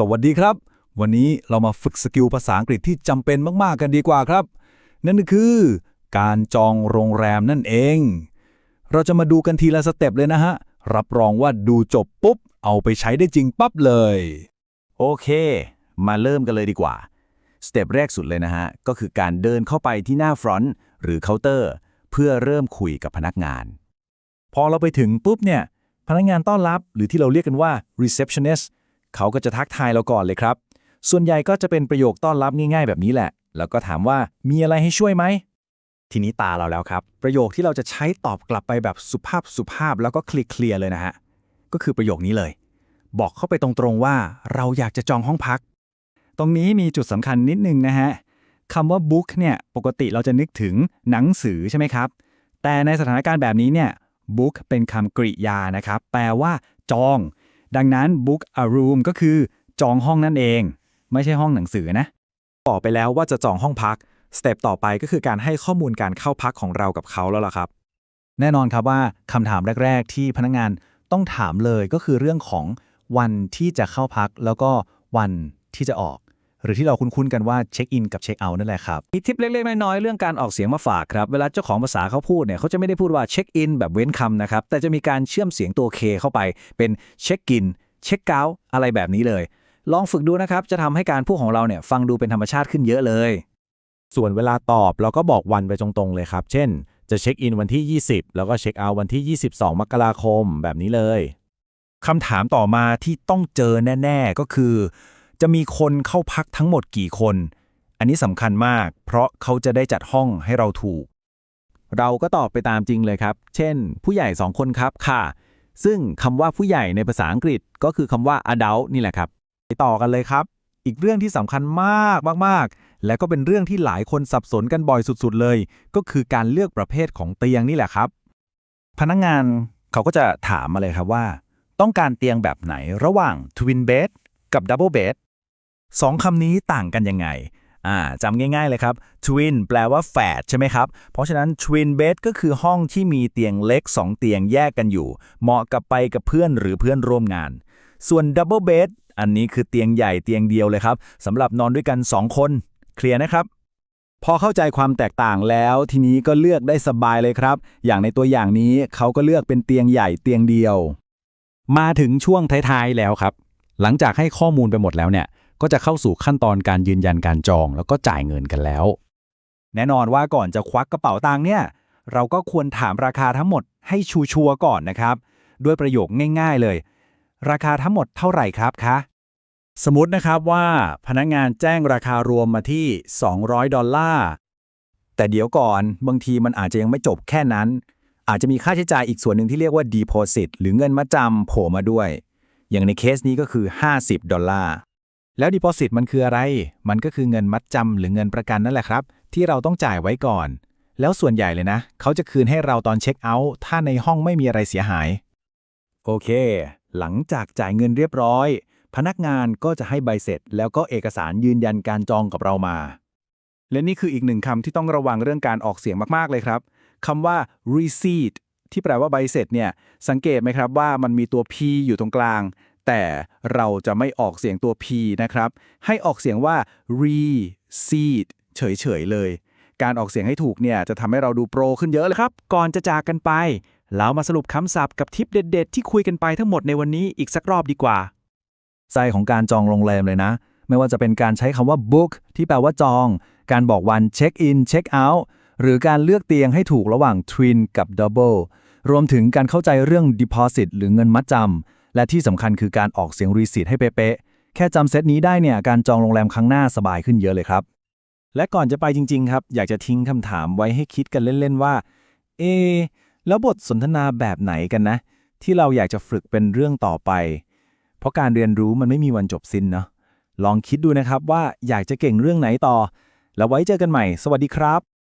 สวัสดีครับ วันนี้เรามาฝึกสกิลภาษาอังกฤษที่จำเป็นมาก ๆ กันดีกว่าครับ นั่นคือ การจองโรงแรมนั่นเอง เราจะมาดูกันทีละสเต็ปเลยนะฮะ รับรองว่าดูจบปุ๊บ เอาไปใช้ได้จริงปั๊บเลย โอเค มาเริ่มกันเลยดีกว่า สเต็ปแรกสุดเลยนะฮะ ก็คือการเดินเข้าไปที่หน้าฟรอนต์หรือเคาน์เตอร์ เพื่อเริ่มคุยกับพนักงาน พอเราไปถึงปุ๊บเนี่ย พนักงานต้อนรับหรือที่เราเรียกกันว่า receptionist เขาก็จะทักทายเราก่อนเลยครับ ส่วนใหญ่ก็จะเป็นประโยคต้อนรับง่ายๆแบบนี้แหละ แล้วก็ถามว่ามีอะไรให้ช่วยไหม ทีนี้ตาเราแล้วครับ ประโยคที่เราจะใช้ตอบกลับไปแบบสุภาพสุภาพแล้วก็เคลียร์เลยนะฮะ ก็คือประโยคนี้เลย บอกเข้าไปตรงๆว่าเราอยากจะจองห้องพัก ตรงนี้มีจุดสำคัญนิดนึงนะฮะคำว่า book เนี่ยปกติเราจะนึกถึงหนังสือใช่ไหมครับ แต่ในสถานการณ์แบบนี้เนี่ย book เป็นคำกริยานะครับ แปลว่า จอง ดังนั้น book a room ก็คือจองห้องนั่นเอง ไม่ใช่ห้องหนังสือนะ บอกไปแล้วว่าจะจองห้องพัก สเต็ปต่อไปก็คือการให้ข้อมูลการเข้าพักของเรากับเขาแล้วล่ะครับ แน่นอนครับว่าคำถามแรก ๆ ที่พนักงานต้องถามเลยก็คือเรื่องของวันที่จะเข้าพักแล้วก็วันที่จะออก หรือที่เราคุ้นๆกันว่าเช็คอินกับเช็คเอาท์นั่นแหละครับ มีทิปเล็กๆ น้อยๆ เรื่องการออกเสียงมาฝากครับ เวลาเจ้าของภาษาเขาพูดเนี่ยเขาจะไม่ได้พูดว่าเช็คอินแบบเว้นคำนะครับ แต่จะมีการเชื่อมเสียงตัว K เข้าไป เป็นเช็คกินเช็คเกาอะไรแบบนี้เลย ลองฝึกดูนะครับจะทำให้การพูดของเราเนี่ยฟังดูเป็นธรรมชาติขึ้นเยอะเลย ส่วนเวลาตอบเราก็บอกวันไปตรงๆเลยครับ เช่น จะเช็คอินวันที่ 20 แล้วก็เช็คเอาท์วันที่ 22 มกราคมแบบนี้เลยคำถามต่อมาที่ต้องเจอแน่ ๆ ก็คือ จะมีคนเข้าพักทั้งหมดกี่คน อันนี้สำคัญมาก เพราะเขาจะได้จัดห้องให้เราถูก เราก็ตอบไปตามจริงเลยครับ เช่น ผู้ใหญ่2คนครับค่ะ ซึ่งคำว่าผู้ใหญ่ในภาษาอังกฤษก็คือคำว่า adult นี่แหละครับไปต่อกันเลยครับ อีกเรื่องที่สำคัญมากมากๆ และก็เป็นเรื่องที่หลายคนสับสนกันบ่อยสุดๆเลย ก็คือการเลือกประเภทของเตียงนี่แหละครับ พนักงานเขาก็จะถามมาเลยครับว่า ต้องการเตียงแบบไหนระหว่าง twin bed กับ double bed สองคำนี้ต่างกันยังไงอ่าจำง่ายๆเลยครับ twin แปลว่าแฝดใช่ไหมครับ เพราะฉะนั้น twin bed ก็คือห้องที่มีเตียงเล็ก 2 เตียงแยกกันอยู่ เหมาะกับไปกับเพื่อนหรือเพื่อนร่วมงาน ส่วน double bed อันนี้คือเตียงใหญ่เตียงเดียวเลยครับสำหรับนอนด้วยกัน 2 คน เคลียร์นะครับ พอเข้าใจความแตกต่างแล้ว ทีนี้ก็เลือกได้สบายเลยครับ อย่างในตัวอย่างนี้เขาก็เลือกเป็นเตียงใหญ่เตียงเดียว มาถึงช่วงท้ายๆแล้วครับ หลังจากให้ข้อมูลไปหมดแล้วเนี่ย ก็จะเข้าสู่ขั้นตอนการยืนยันการจอง แล้วก็จ่ายเงินกันแล้ว แน่นอนว่าก่อนจะควักกระเป๋าตังค์เนี่ย เราก็ควรถามราคาทั้งหมดให้ชัวร์ก่อนนะครับ ด้วยประโยคง่าย ๆเลย ราคาทั้งหมดเท่าไหร่ครับคะสมมตินะครับว่าพนักงานแจ้งราคารวมมาที่ 200 ดอลลาร์ แต่เดี๋ยวก่อนบางทีมันอาจจะยังไม่จบแค่นั้น อาจจะมีค่าใช้จ่ายอีกส่วนหนึ่งที่เรียกว่า deposit หรือเงินมาจำโผล่มาด้วย อย่างในเคสนี้ก็คือ 50 ดอลลาร์ แล้ว deposit มันคืออะไร มันก็คือเงินมัดจำหรือเงินประกันนั่นแหละครับ ที่เราต้องจ่ายไว้ก่อน แล้วส่วนใหญ่เลยนะ เขาจะคืนให้เราตอนเช็คเอาท์ถ้าในห้องไม่มีอะไรเสียหาย โอเค หลังจากจ่ายเงินเรียบร้อย พนักงานก็จะให้ใบเสร็จ แล้วก็เอกสารยืนยันการจองกับเรามา และนี่คืออีกหนึ่งคำที่ต้องระวังเรื่องการออกเสียงมากๆเลยครับคำว่า receipt ที่แปลว่าใบเสร็จเนี่ยสังเกตไหมครับว่ามันมีตัว p อยู่ตรงกลาง แต่เราจะไม่ออกเสียงตัว p นะครับ ให้ออกเสียงว่า receipt เฉยๆเลย การออกเสียงให้ถูกเนี่ยจะทำให้เราดูโปรขึ้นเยอะเลยครับ ก่อนจะจากกันไป เรามาสรุปคำศัพท์กับทิปเด็ด ๆ ที่คุยกันไปทั้งหมดในวันนี้อีกสักรอบดีกว่าไส้ของการจองโรงแรมเลยนะ ไม่ว่าจะเป็นการใช้คำว่า book ที่แปลว่าจอง การบอกวันเช็คอินเช็คเอาท์หรือการเลือกเตียงให้ถูกระหว่าง twin กับ double รวมถึงการเข้าใจเรื่อง deposit หรือเงินมัดจำ และที่สำคัญคือการออกเสียง receipt ให้เป๊ะๆแค่จำเซตนี้ได้เนี่ยการจองโรงแรมครั้งหน้าสบายขึ้นเยอะเลยครับ และก่อนจะไปจริง ๆ ครับ อยากจะทิ้งคำถามไว้ให้คิดกันเล่นๆว่า เอะแล้วบทสนทนาแบบไหนกันนะ ที่เราอยากจะฝึกเป็นเรื่องต่อไป เพราะการเรียนรู้มันไม่มีวันจบสิ้นเนาะลองคิดดูนะครับว่าอยากจะเก่งเรื่องไหนต่อ แล้วไว้เจอกันใหม่ สวัสดีครับ